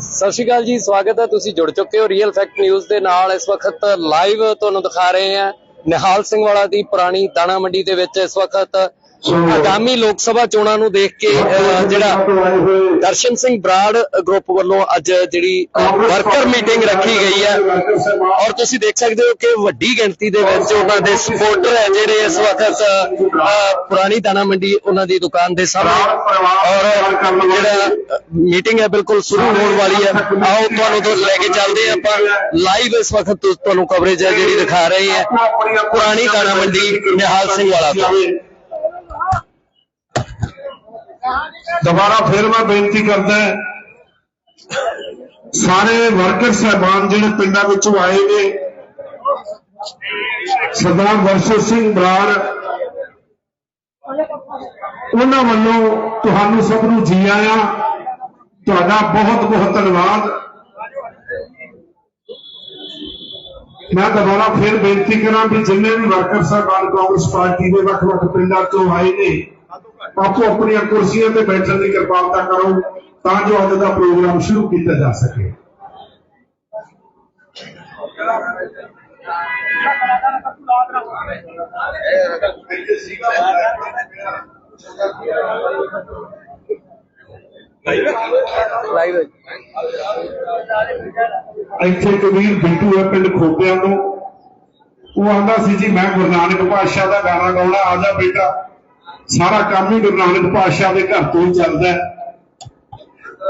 ਸਤਿ ਸ਼੍ਰੀ ਅਕਾਲ ਜੀ, ਸਵਾਗਤ ਹੈ। ਤੁਸੀਂ ਜੁੜ ਚੁੱਕੇ ਹੋ ਰੀਅਲ ਫੈਕਟ ਨਿਊਜ਼ ਦੇ ਨਾਲ। ਇਸ ਵਕਤ ਲਾਈਵ ਤੁਹਾਨੂੰ ਦਿਖਾ ਰਹੇ ਹਾਂ ਨਿਹਾਲ ਸਿੰਘ ਵਾਲਾ ਦੀ ਪੁਰਾਣੀ ਦਾਣਾ ਮੰਡੀ ਦੇ ਵਿੱਚ। ਇਸ ਵਕਤ ਆਗਾਮੀ ਲੋਕ ਸਭਾ ਚੋਣਾਂ ਨੂੰ ਦੇਖ ਕੇ ਜਿਹੜਾ ਦਰਸ਼ਨ ਸਿੰਘ ਬਰਾੜ ਗਰੁੱਪ ਵੱਲੋਂ ਅੱਜ ਜਿਹੜੀ ਵਰਕਰ ਮੀਟਿੰਗ ਰੱਖੀ ਗਈ ਹੈ। ਔਰ ਤੁਸੀਂ ਦੇਖ ਸਕਦੇ ਹੋ ਕਿ ਵੱਡੀ ਗਿਣਤੀ ਦੇ ਵਿੱਚ ਉਹਨਾਂ ਦੇ ਸਪੋਰਟਰ ਹੈ ਜਿਹੜੇ ਇਸ ਵਕਤ ਪੁਰਾਣੀ ਦਾਣਾ ਮੰਡੀ ਉਹਨਾਂ ਦੀ ਦੁਕਾਨ ਦੇ ਸਾਹਮਣੇ ਔਰ ਜਿਹੜਾ ਮੀਟਿੰਗ ਹੈ ਬਿਲਕੁਲ ਸ਼ੁਰੂ ਹੋਣ ਵਾਲੀ ਹੈ। ਆਓ ਤੁਹਾਨੂੰ ਤੋਂ ਲੈ ਕੇ ਚੱਲਦੇ ਹਾਂ ਆਪਾਂ। ਲਾਈਵ ਇਸ ਵਕਤ ਤੁਹਾਨੂੰ ਕਵਰੇਜ ਹੈ ਜਿਹੜੀ ਦਿਖਾ ਰਹੇ ਹੈ। ਪੁਰਾਣੀ ਦਾਣਾ ਮੰਡੀ ਨਿਹਾਲ ਸਿੰਘ ਵਾਲਾ ਤੋਂ। ਦੁਬਾਰਾ ਫਿਰ ਮੈਂ ਬੇਨਤੀ ਕਰਦਾ ਸਾਰੇ ਵਰਕਰ ਸਹਿਬਾਨ ਜਿਹੜੇ ਪਿੰਡਾਂ ਵਿੱਚੋਂ ਆਏ ਨੇ, ਸਰਦਾਰ ਵਰਸ਼ੋ ਸਿੰਘ ਬਰਾੜ, ਉਹਨਾਂ ਵੱਲੋਂ ਤੁਹਾਨੂੰ ਸਭ ਨੂੰ ਜੀ ਆਇਆਂ, ਤੁਹਾਡਾ ਬਹੁਤ ਬਹੁਤ ਧੰਨਵਾਦ। ਮੈਂ ਦੁਬਾਰਾ ਫਿਰ ਬੇਨਤੀ ਕਰਾਂ ਵੀ ਜਿੰਨੇ ਵੀ ਵਰਕਰ ਸਹਿਬਾਨ ਕਾਂਗਰਸ ਪਾਰਟੀ ਦੇ ਵੱਖ-ਵੱਖ ਪਿੰਡਾਂ ਤੋਂ ਆਏ ਨੇ ਆਪੋ ਆਪਣੀਆਂ ਕੁਰਸੀਆਂ ਤੇ ਬੈਠਣ ਦੀ ਕਿਰਪਾਲਤਾ ਕਰੋ ਤਾਂ ਜੋ ਅੱਜ ਦਾ ਪ੍ਰੋਗਰਾਮ ਸ਼ੁਰੂ ਕੀਤਾ ਜਾ ਸਕੇ। ਇੱਥੇ ਕਬੀਰ ਬਿੱਟੂ ਹੈ ਪਿੰਡ ਖੋਪਿਆਂ ਤੋਂ। ਉਹ ਆਂਦਾ ਸੀ ਜੀ ਮੈਂ ਗੁਰੂ ਨਾਨਕ ਪਾਤਸ਼ਾਹ ਦਾ ਗਾਣਾ ਗਾਉਣਾ ਆ ਜਾ ਬੇਟਾ। ਸਾਰਾ ਕੰਮ ਹੀ ਗੁਰੂ ਨਾਨਕ ਪਾਤਸ਼ਾਹ ਦੇ ਘਰ ਤੋਂ ਹੀ ਚੱਲਦਾ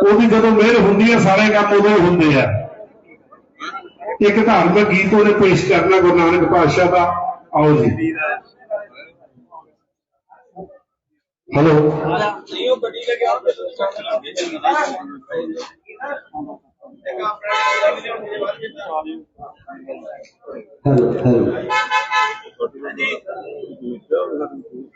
ਉਹਦੀ ਜਦੋਂ ਮਿਹਰ ਹੁੰਦੀ ਹੈ, ਸਾਰੇ ਕੰਮ ਉਦੋਂ ਹੁੰਦੇ ਆ। ਇੱਕ ਧਾਰਮਿਕ ਗੀਤ ਉਹਨੇ ਪੇਸ਼ ਕਰਨਾ ਗੁਰੂ ਨਾਨਕ ਪਾਤਸ਼ਾਹ ਦਾ। ਆਓ ਜੀ। ਹੈਲੋ। ਹੈਲੋ। ਹੈਲੋ।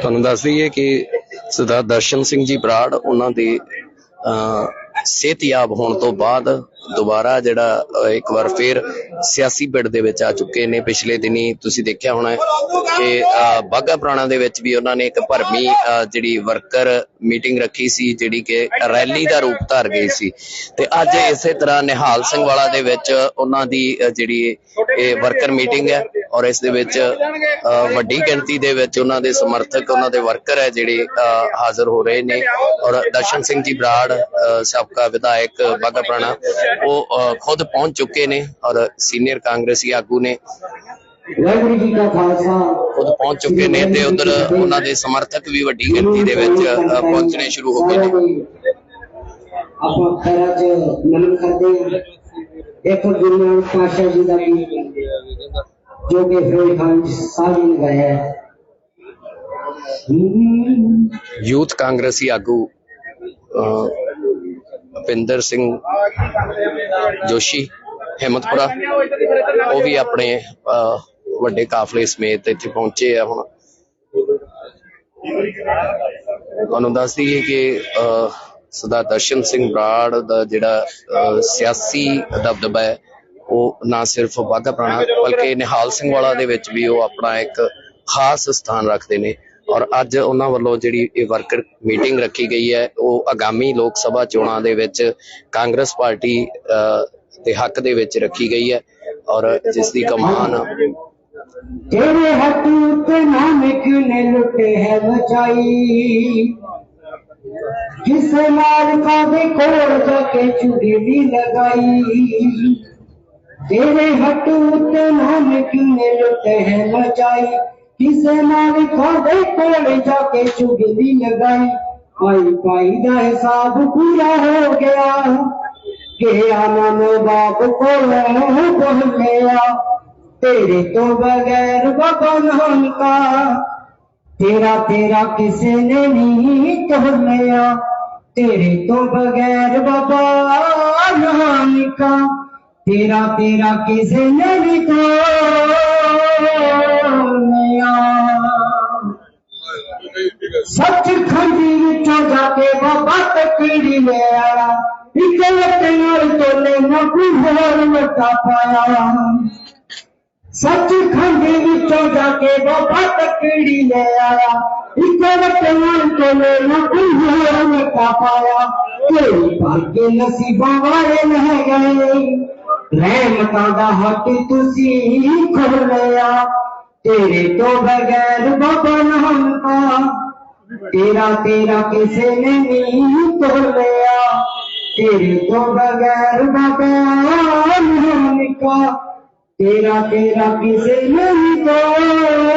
ਤੁਹਾਨੂੰ ਦੱਸ ਦਈਏ ਕਿ ਸਰਦਾਰ ਦਰਸ਼ਨ ਸਿੰਘ ਜੀ ਬਰਾੜ ਉਹਨਾਂ ਦੇ ਅਹ, ਸਿਹਤਯਾਬ ਹੋਣ ਤੋਂ ਬਾਅਦ ਦੁਬਾਰਾ ਜਿਹੜਾ ਇੱਕ ਵਾਰ ਫੇਰ ਸਿਆਸੀ ਪਿੰਡ ਦੇ ਵਿੱਚ ਆ ਚੁੱਕੇ ਨੇ ਪਿਛਲੇ ਦਿਨੀ। ਤੁਸੀਂ ਦੇਖਿਆ ਹੋਣਾ ਕਿ ਅਹ, ਬਾਘਾ ਦੇ ਵਿੱਚ ਵੀ ਉਹਨਾਂ ਨੇ ਇੱਕ ਭਰਮੀ ਜਿਹੜੀ ਵਰਕਰ ਮੀਟਿੰਗ ਰੱਖੀ ਸੀ ਜਿਹੜੀ ਕਿ ਰੈਲੀ ਦਾ ਰੂਪ ਧਾਰ ਗਈ ਸੀ। ਤੇ ਅੱਜ ਇਸੇ ਤਰ੍ਹਾਂ ਨਿਹਾਲ ਸਿੰਘ ਵਾਲਾ ਦੇ ਵਿੱਚ ਉਹਨਾਂ ਦੀ ਜਿਹੜੀ ਇਹ ਵਰਕਰ ਮੀਟਿੰਗ ਹੈ ਔਰ ਇਸ ਦੇ ਵਿੱਚ ਵੱਡੀ ਗਿਣਤੀ ਦੇ ਵਿੱਚ ਉਹਨਾਂ ਦੇ ਸਮਰਥਕ ਉਹਨਾਂ ਦੇ ਵਰਕਰ ਹੈ ਜਿਹੜੇ ਹਾਜ਼ਰ ਹੋ ਰਹੇ ਨੇ। ਔਰ ਦਰਸ਼ਨ ਸਿੰਘ ਜੀ ਬਰਾੜ ਸਾਬਕਾ ਵਿਧਾਇਕ ਬਾਘਾ ਪੁਰਾਣਾ ਉਹ ਖੁਦ ਪਹੁੰਚ ਚੁੱਕੇ ਨੇ ਔਰ ਸੀਨੀਅਰ ਕਾਂਗਰਸੀ ਆਗੂ ਨੇ ਵਾਹਿਗੁਰੂ ਜੀ ਕਾ ਖਾਲਸਾ। ਖੁਦ ਪਹੁੰਚ ਚੁੱਕੇ ਨੇ ਤੇ ਉਧਰ ਉਹਨਾਂ ਦੇ ਸਮਰਥਕ ਵੀ ਵੱਡੀ ਗਿਣਤੀ ਦੇ ਵਿੱਚ ਪਹੁੰਚਣੇ ਸ਼ੁਰੂ ਹੋ ਗਏ ਨੇ ਆਪਾਂ ਖੈਰਾਂ ਚ ਨਮਨ ਕਰਦੇ ਹਾਂ। ਇੱਕ ਗੁਰੂ ਨਾਨਕ ਪਾਤਸ਼ਾਹ ਜੀ ਦਾ ਗੀਤ ਜੋ ਕਿ ਫਿਰੋਜ਼ ਖਾਨ ਸਾਹਿਬ ਨੇ ਗਾਇਆ ਹੈ। ਯੂਥ ਕਾਂਗਰਸੀ ਆਗੂ ਭੁਪਿੰਦਰ ਸਿੰਘ ਜੋਸ਼ੀ ਹਿੰਮਤਪੁਰਾ ਉਹ ਵੀ ਆਪਣੇ ਵੱਡੇ ਕਾਫਲੇ ਸਮੇਤ ਇੱਥੇ ਪਹੁੰਚੇ ਆ ਹੁਣ। ਤੁਹਾਨੂੰ ਦੱਸ ਦਈਏ ਕਿ ਅਹ, ਸਰਦਾਰ ਦਰਸ਼ਨ ਸਿੰਘ ਬਰਾੜ ਦਾ ਜਿਹੜਾ ਸਿਆਸੀ ਦਬਦਬਾ ਹੈ ਉਹ ਨਾ ਸਿਰਫ ਬਾਘਾ ਪੁਰਾਣਾ ਬਲਕਿ ਨਿਹਾਲ ਸਿੰਘ ਵਾਲਾ ਦੇ ਵਿੱਚ ਵੀ ਉਹ ਆਪਣਾ ਇੱਕ ਖਾਸ ਸਥਾਨ ਰੱਖਦੇ ਨੇ। ਔਰ ਅੱਜ ਉਹਨਾਂ ਵੱਲੋਂ ਜਿਹੜੀ ਇਹ ਵਰਕਰ ਮੀਟਿੰਗ ਰੱਖੀ ਗਈ ਹੈ, ਉਹ ਆਗਾਮੀ ਲੋਕ ਸਭਾ ਚੋਣਾਂ ਦੇ ਵਿੱਚ ਕਾਂਗਰਸ ਪਾਰਟੀ ਦੇ ਹੱਕ ਦੇ ਵਿੱਚ ਰੱਖੀ ਗਈ ਹੈ ਔਰ ਜਿਸ ਦੀ ਕਮਾਨ ਤੇਰੇ ਹੱਥ ਉੱਤੇ ਨਾਨਕ ਨੇ ਲੁੱਟੇ ਹੈ ਮਚਾਈ। ਕਿਸੇ ਮਾਲਕਾ ਦੇ ਕੋਲ ਜਾ ਕੇ ਚੁਗਲੀ ਲਗਾਈ। ਤੇਰੇ ਹੱਥ ਉੱਤੇ ਨਾਨਕ ਨੇ ਲੁੱਟੇ ਹੈ ਮਚਾਈ। किसे नाल खोदे कोले जाके चुगली लगाई आई पाई का हिसाब पूरा हो गया। गया मन बाप को बोल लिया। तेरे तो बगैर बाबा नाम का तेरा तेरा किसी ने नहीं कह लिया। तेरे तो बगैर बाबा नाम का तेरा तेरा किसी ने नहीं सच खंजीर चौधा के बाबा पीड़ी ले आया। इतने तैयार तो ले ना कुहर लटा पाया। सच खंजीर चौधा के बाबा पीड़ी ले आया। इतने तैयार तो ले ना कुहर लटा पाया। तेरी भाग्य नसीबा वाले नहीं गए। रहमता का हक तुसी खोलिया तेरे तो बगैर बाबा नाम तेरा तेरा किसे ने नहीं तोड़या तेरे तो बगैर बगैर होने का तेरा तेरा किसे नहीं तोड़या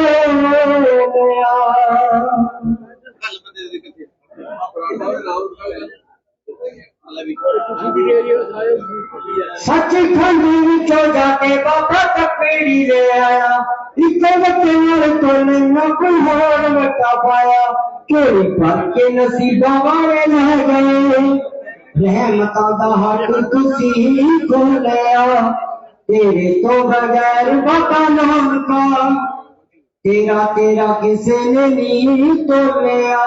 सच्ची खंडी चो जाके बाबा तपेड़ी ले आया। इतने बच्चे तो नहीं ना कोई होर बच्चा पाया। केड़ी पल के नसीबा वाले रह गए। रहमता दा हक तुसी ही खोलिया तेरे तो बगैर बाबा नाम का तेरा तेरा किसे ने नहीं तोलिया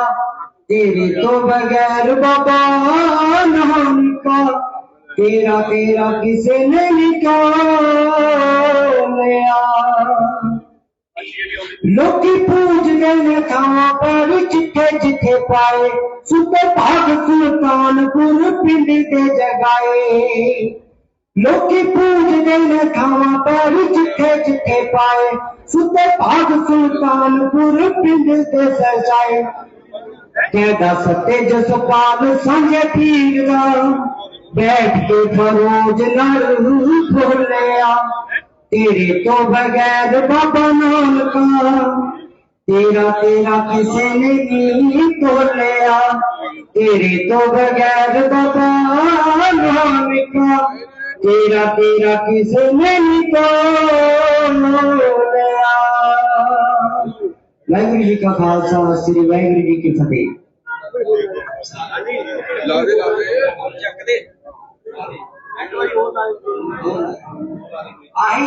तेरे तो बगैर बाबा नाम का तेरा तेरा किसे ने निकालिया लोकी पूज गए खावा पर जिथे जिथे पाए सुबह भाग सुल्तानपुर पिंड जगाए। लोकी पूज खावा पर पाए भाग सुल्तानपुर पिंड सजाए। कहदा सत्य जसपाल पीर बैठ के फरोज नर भोलिया तेरे तो बगैर बाबा नानका तेरा तेरा किसी ने नहीं तोड़या तेरे तो बगैर बता नाम तेरा तेरा किसी ने नहीं तोड़या वाहगुरु जी का खालसा श्री वाहगुरु जी की फतेह। आए।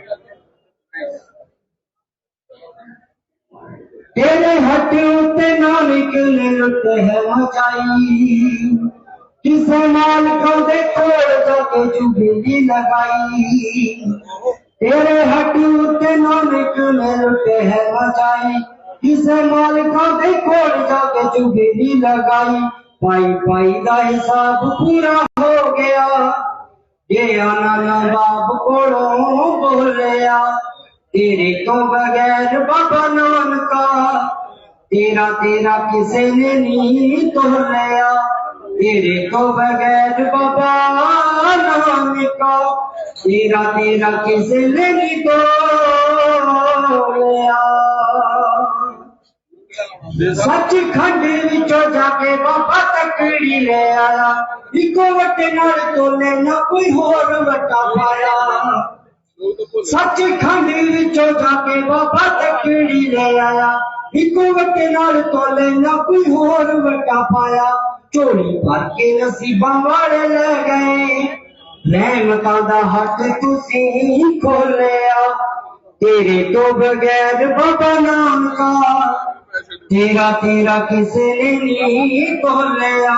तेरे हट उते ना निकले उते है मचाई किसे माल को देखो जाके जुबली लगाई। तेरे हट उते ना निकले उते है मचाई किसे माल को देखो जाके जुबली लगाई। पाई पाई का हिसाब पूरा हो गया। ये आना ना बाप कोड़ों बोल रहा। तेरे तो बगैर बाबा नाम का। तेरा तेरा किसी ने नहीं तो लिया? तेरे को बगैर बाबा नाम का। तेरा तेरा किसी ने नहीं तोड़या सचखंड विचों जाके बाबा तकड़ी ले आया। इको वटे नाल तोले ना कोई होर वटा पाया। ਸੱਚ ਖੰਡੀ ਵਿੱਚੋਂ ਜਾ ਕੇ ਬਾਬਾ ਤੱਕੜੀ ਲੈ ਆਇਆ ਇੱਕੋ ਵੱਟੇ ਨਾਲ ਤੋਲੇ ਨਾ ਕੋਈ ਹੋਰ ਵੱਟਾ ਪਾਇਆ ਚੋਰੀ ਭਰ ਕੇ ਨਸੀਬਾਂ ਵਾਲੇ ਲੈ ਗਏ ਰਹਿਮਤਾਂ ਦਾ ਹੱਥ ਤੁਸੀਂ ਹੀ ਖੋਲਿਆ ਤੇਰੇ ਤੋਂ ਬਗੈਰ ਬਾਬਾ ਨਾਮ ਦਾ ਤੇਰਾ ਤੇਰਾ ਕਿਸੇ ਨੇ ਨਹੀਂ ਖੋਲਿਆ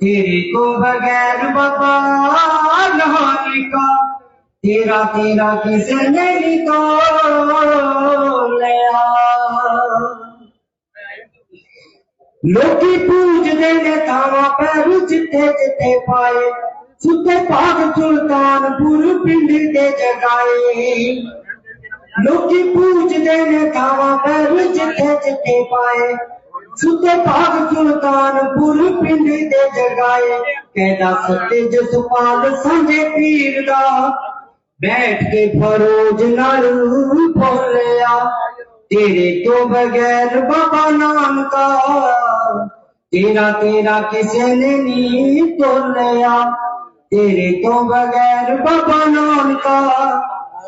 ਤੇਰੇ ਤੋਂ ਬਗੈਰ ਬਾਬਾ ਨਾਮ ਦਾ तेरा तेरा किसे ने को लोकी पूजदे ने थावा पैर जिथे पाए, सुते पाग सुल्तानपुर पिंड दे जगाए। लोकी पूजदे ने थावा पैर जिथे जिथे पाए, सुते पाग सुल्तानपुर पिंड दे जगाए। कहदा सत्य जसपाल सांझे पीर दा बैठ के फरोज नारू बोलिया तेरे तो बगैर बाबा नाम का तेरा तेरा किसे ने नहीं तोलिया। तेरे तो बगैर बाबा नाम का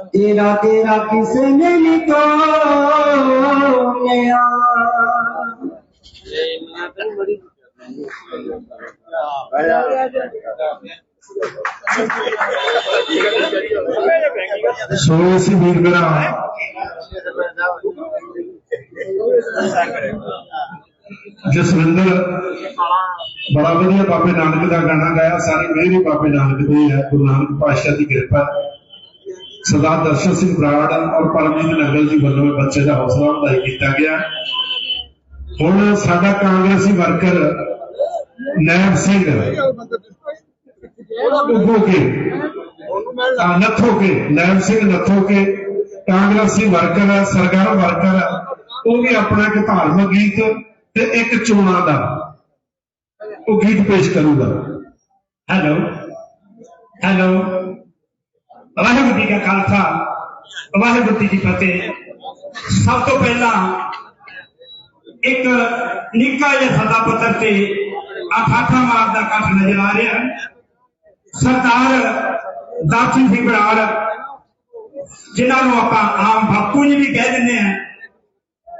तेरा तेरा किसे ने नहीं तोलिया। Thank. ਸੋ ਅਸੀਂ ਵੀਰ ਮੇਰਾ ਜਸਵਿੰਦਰ, ਬੜਾ ਵਧੀਆ ਬਾਬੇ ਨਾਨਕ ਦਾ ਗਾਣਾ ਗਾਇਆ, ਸਾਰੀ ਮਿਹਰ ਬਾਬੇ ਨਾਨਕ ਦੀ ਹੈ, ਗੁਰੂ ਨਾਨਕ ਪਾਤਸ਼ਾਹ ਦੀ ਕਿਰਪਾ ਹੈ। ਸਰਦਾਰ ਦਰਸ਼ਨ ਸਿੰਘ ਬਰਾੜ ਔਰ ਪਰਮਜੀਤ ਨਗਰ ਜੀ ਵੱਲੋਂ ਬੱਚੇ ਦਾ ਹੌਸਲਾ ਵਧਾਈ ਕੀਤਾ ਗਿਆ ਹੁਣ ਸਾਡਾ ਕਾਂਗਰਸੀ ਵਰਕਰ ਨੈਬ ਸਿੰਘ ਉੱਗੋ ਕੇ ਨੱਥੋ ਕੇ ਨੈਬ ਸਿੰਘ ਨੱਥੋ ਕੇ, ਕਾਂਗਰਸੀ ਵਰਕਰ ਹੈ ਸਰਗਰਮ ਵਰਕਰ ਹੈ ਉਹ ਵੀ ਆਪਣਾ ਇੱਕ ਧਾਰਮਿਕ ਗੀਤ ਤੇ ਇੱਕ ਚੋਣਾਂ ਦਾ। ਉਹ ਗੀਤ ਪੇਸ਼ ਕਰੂਗਾ। ਹੈਲੋ? ਹੈਲੋ? ਵਾਹਿਗੁਰੂ ਜੀ ਕਾ ਖਾਲਸਾ, ਵਾਹਿਗੁਰੂ ਜੀ ਕੀ ਫਤਿਹ। ਸਭ ਤੋਂ ਪਹਿਲਾਂ ਇੱਕ ਨਿੱਕਾ ਜਿਹਾ ਸਦਾ ਪੱਤਰ ਤੇ ਅਖਾਠਾ ਮਾਰ ਦਾ ਕੱਟ ਨਜ਼ਰ ਆ ਰਿਹਾ। ਸਰਦਾਰ ਦਾਤੀ ਸਿੰਘ ਬਰਾੜ, ਜਿਨ੍ਹਾਂ ਨੂੰ ਆਪਾਂ ਆਮ ਬਾਪੂ ਜੀ ਵੀ ਕਹਿ ਦਿੰਦੇ ਆ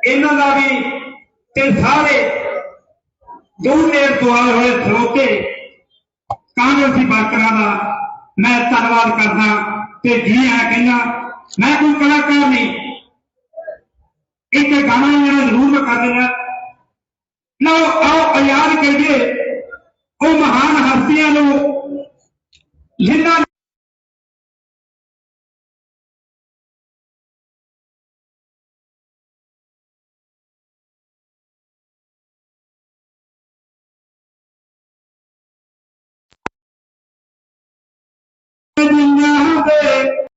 ਇਹਨਾਂ ਦਾ ਵੀ ਤੇ ਸਾਰੇ ਦੂਰ ਨੇੜ ਹੋਏ ਖਲੋਤੇ ਕਾਂਗਰਸੀ ਵਰਕਰਾਂ ਦਾ ਮੈਂ ਧੰਨਵਾਦ ਕਰਦਾ ਤੇ ਜੀ ਆ ਕਹਿੰਦਾ ਮੈਂ ਕੋਈ ਕਲਾਕਾਰ ਨਹੀਂ। ਇੱਕ ਗਾਣਾ ਜਿਹੜਾ ਜ਼ਰੂਰ ਮੈਂ ਕਰ ਦੇਣਾ ਲਓ, ਆਓ, ਆਜ਼ਾਦ ਕਰੀਏ। ਉਹ ਮਹਾਨ ਹਸਤੀਆਂ ਨੂੰ ይህን